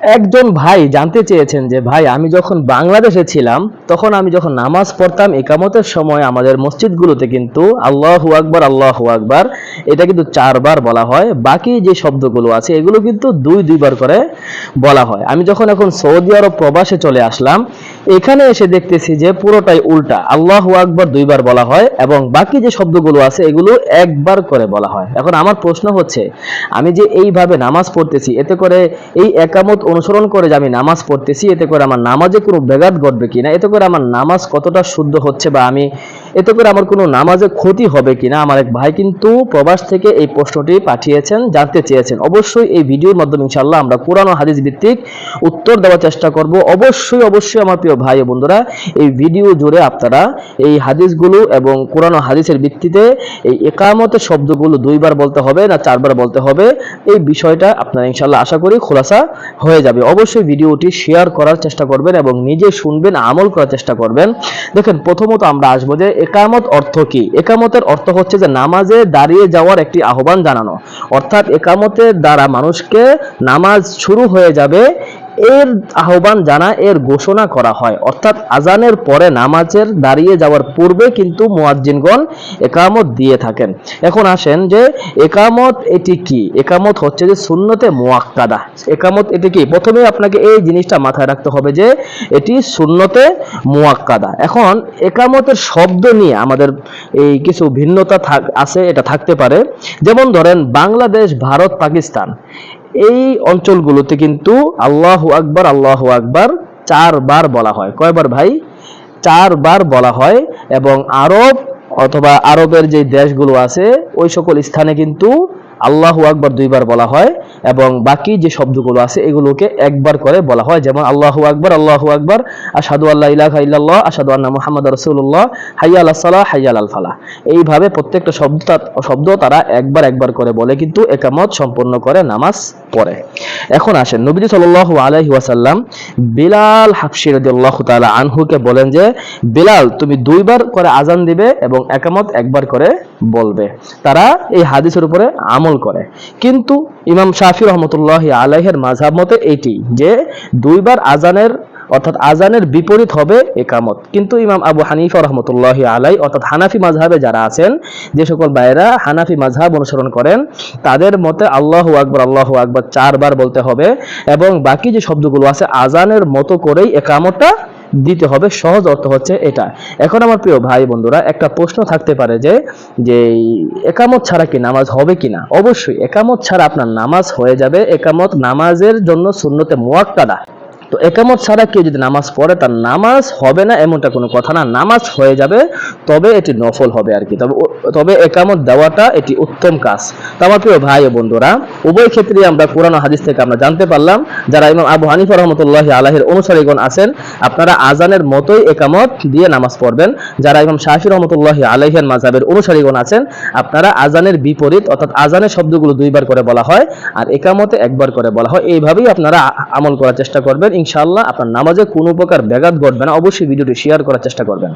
একজন ভাই জানতে চেয়েছেন যে, ভাই, আমি যখন বাংলাদেশে ছিলাম, তখন আমি যখন নামাজ পড়তাম, একামতের সময় আমাদের মসজিদগুলোতে কিন্তু আল্লাহু আকবার আল্লাহু আকবার, এটা কিন্তু চারবার বলা হয়। বাকি যে শব্দগুলো আছে, এগুলো কিন্তু দুই, দুইবার করে বলা হয়। আমি যখন এখন সৌদি আরব প্রবাসে চলে আসলাম, এখানে এসে দেখতেছি যে, পুরোটাই উল্টা। আল্লাহু আকবার দুইবার বলা হয় এবং বাকি যে শব্দগুলো আছে, এগুলো একবার করে বলা হয়। এখন আমার প্রশ্ন হচ্ছে, আমি যে এইভাবে নামাজ পড়তেছি, এতে করে এই একামত অনুসরণ করে যে আমি নামাজ পড়তেছি, এতে করে আমার নামাজে কোনো ব্যাঘাত ঘটবে কিনা, এতে করে আমার নামাজ কতটা শুদ্ধ হচ্ছে বা আমি এতে করে আমার কোনো নামাজে ক্ষতি হবে কিনা, আমার এক ভাই কিন্তু প্রবাস থেকে এই প্রশ্নটি পাঠিয়েছেন, জানতে চেয়েছেন। অবশ্যই এই ভিডিওর মাধ্যমে ইনশাআল্লাহ আমরা কোরআন হাদিস ভিত্তিক উত্তর দেওয়ার চেষ্টা করব। অবশ্যই অবশ্যই আমার প্রিয় ভাই ও বন্ধুরা, এই ভিডিও জুড়ে আপনারা এই হাদিসগুলো এবং কোরআন হাদিসের ভিত্তিতে এই একামতের শব্দগুলো দুইবার বলতে হবে না চারবার বলতে হবে, এই বিষয়টা আপনারা ইনশাআল্লাহ আশা করি খোলাসা হয়ে যাবে। অবশ্যই ভিডিওটি শেয়ার করার চেষ্টা করবেন এবং নিজে শুনবেন, আমল করার চেষ্টা করবেন। দেখেন, প্রথমত আমরা আসব যে একামত অর্থ কি? একামতের অর্থ হচ্ছে যে নামাজে দাঁড়িয়ে যাওয়ার একটি আহ্বান জানানো। অর্থাৎ একামতের দ্বারা মানুষকে নামাজ শুরু হয়ে যাবে এর আহ্বান জানা, এর ঘোষণা করা হয়। অর্থাৎ আজানের পরে নামাজের দাঁড়িয়ে যাওয়ার পূর্বে কিন্তু মোয়াজ্জিনগণ একামত দিয়ে থাকেন। এখন আসেন যে, একামত এটি কি? একামত হচ্ছে যে সুন্নতে মুয়াক্কাদা। একামত এটি কি? প্রথমে আপনাকে এই জিনিসটা মাথায় রাখতে হবে যে, এটি সুন্নতে মোয়াক্কাদা। এখন একামতের শব্দ নিয়ে আমাদের এই কিছু ভিন্নতা আছে, এটা থাকতে পারে। যেমন ধরেন, বাংলাদেশ, ভারত, পাকিস্তান। এই অঞ্চলগুলোতে কিন্তু আল্লাহ আকবার আল্লাহ আকবার চারবার বলা হয়। কয়বার ভাই? চারবার বলা হয় এবং আরব অথবা আরবের যে দেশগুলো আছে, ওই সকল স্থানে কিন্তু আল্লাহু আকবার দুইবার বলা হয় এবং বাকি যে শব্দগুলো আছে এগুলোকে একবার করে বলা হয়। যেমন আল্লাহু আকবার আল্লাহু আকবার আসাদু আল্লাহ ইলাহা ইল্লাল্লাহ আসাদু আন্না মুহাম্মদ রাসূলুল্লাহ, হাইয়া আলাস সালাহ, হাইয়া আল ফালাহ। এইভাবে প্রত্যেকটা শব্দ শব্দ তারা একবার একবার করে বলে কিন্তু একামত সম্পন্ন করে নামাজ পড়ে। এখন আসেন, নবীজি সাল্লাল্লাহু আলাইহি ওয়াসাল্লাম বিলাল হাফসি রাদিয়াল্লাহু আনহুকে বলেন যে, বিলাল, তুমি দুইবার করে আজান দিবে এবং একামত একবার করে বলবে। তারা এই হাদিসের উপরে আমল করে। কিন্তু ইমাম শাফি রহমতুল্লাহ আলাইহের মাঝহাব মতে এইটি যে দুইবার আজানের অর্থাৎ আজানের বিপরীত হবে একামত। কিন্তু ইমাম আবু হানিফা রহমতুল্লাহ আলাই, অর্থাৎ হানাফি মাঝহাবে যারা আছেন, যে সকল ভাইয়েরা হানাফি মাঝহাব অনুসরণ করেন, তাদের মতে আল্লাহ আকবর আল্লাহ আকবর চারবার বলতে হবে এবং বাকি যে শব্দগুলো আছে আজানের মতো করেই একামতটা দিতে হবে, সহজ অর্থ হচ্ছে এটা। এখন আমার প্রিয় ভাই বন্ধুরা, একটা প্রশ্ন থাকতে পারে যে যে একামত ছাড়া কি নামাজ হবে কি না অবশ্যই, একামত ছাড়া আপনার নামাজ হয়ে যাবে। একামত নামাজের জন্য শূন্যতে মুয়াক্কাদা। তো একামত ছাড়া কেউ যদি নামাজ পড়ে, তার নামাজ হবে না এমনটা কোনো কথা না। নামাজ হয়ে যাবে, তবে এটি নফল হবে আর কি। তবে তবে একামত দেওয়াটা এটি উত্তম কাজ। তো আমার প্রিয় ভাই ও বন্ধুরা, উভয় ক্ষেত্রে আমরা কোরআন হাদিস থেকে আমরা জানতে পারলাম, যারা ইমাম আবু হানিফা রহমতুল্লাহ আলাহের অনুসারীগণ আছেন, আপনারা আজানের মতোই একামত দিয়ে নামাজ পড়বেন। যারা ইমাম শাহি রহমতুল্লাহ আলাইহের মাঝাবের অনুসারীগণ আছেন, আপনারা আজানের বিপরীত, অর্থাৎ আজানের শব্দগুলো দুইবার করে বলা হয়, আর একামতে একবার করে বলা হয়। এইভাবেই আপনারা আমল করার চেষ্টা করবেন। ইনশাআল্লাহ আপনার নামাজে কোনো প্রকার ব্যাঘাত ঘটবে না। অবশ্যই ভিডিওটি শেয়ার করার চেষ্টা করবেন।